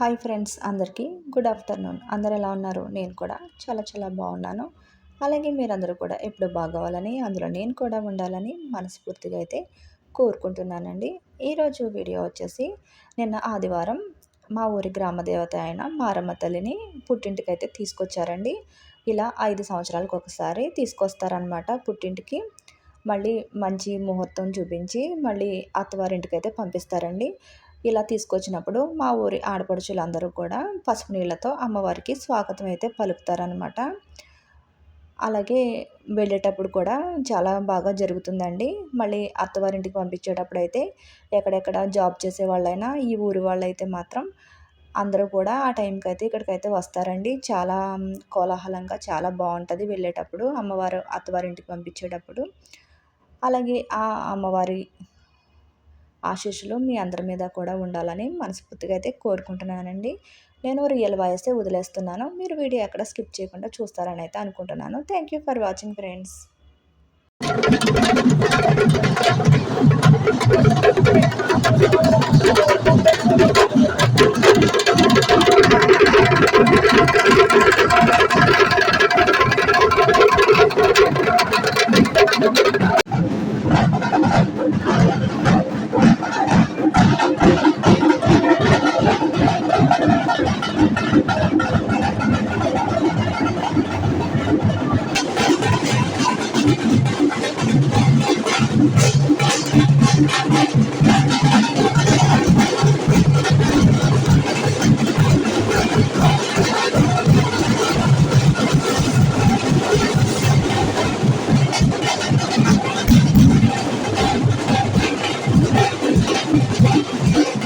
Hi friends అందరికీ good afternoon. అందరు ఎలా ఉన్నారు? నేను కూడా చాలా చాలా బాగున్నాను. అలాగే మీరందరూ కూడా ఎప్పుడు బాగోవాలని అందులో నేను కూడా ఉండాలని మనస్ఫూర్తిగా అయితే కోరుకుంటున్నానండి. ఈరోజు వీడియో వచ్చేసి నిన్న ఆదివారం మా ఊరి గ్రామదేవత అయిన మారమ్మ తల్లిని పుట్టింటికి అయితే తీసుకొచ్చారండి. ఇలా ఐదు సంవత్సరాలకు ఒకసారి తీసుకొస్తారనమాట పుట్టింటికి. మళ్ళీ మంచి ముహూర్తం చూపించి మళ్ళీ అత్తవారింటికి అయితే పంపిస్తారండి. ఇలా తీసుకొచ్చినప్పుడు మా ఊరి ఆడపడుచులందరూ కూడా పసుపు నీళ్ళతో అమ్మవారికి స్వాగతం అయితే పలుకుతారనమాట అలాగే వెళ్ళేటప్పుడు కూడా చాలా బాగా జరుగుతుందండి. మళ్ళీ అత్తవారింటికి పంపించేటప్పుడు అయితే ఎక్కడెక్కడ జాబ్ చేసే వాళ్ళైనా ఈ ఊరి వాళ్ళైతే మాత్రం అందరూ కూడా ఆ టైంకి అయితే ఇక్కడికైతే వస్తారండి. చాలా కోలాహలంగా చాలా బాగుంటుంది వెళ్ళేటప్పుడు అమ్మవారు అత్తవారింటికి పంపించేటప్పుడు. అలాగే ఆ అమ్మవారి ఆశీస్సులు మీ అందరి మీద కూడా ఉండాలని మనస్ఫూర్తిగా అయితే కోరుకుంటున్నానండి. నేను రియల్ వాయిస్ వదిలేస్తున్నాను. మీరు వీడియో ఎక్కడ స్కిప్ చేయకుండా చూస్తారని అయితే అనుకుంటున్నాను. Thank you for watching friends.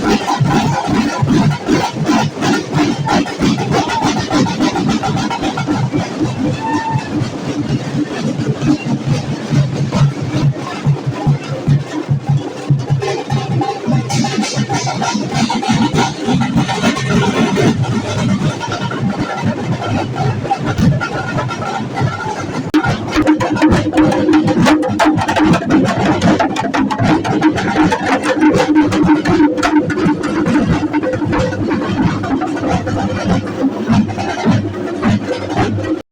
Thank you.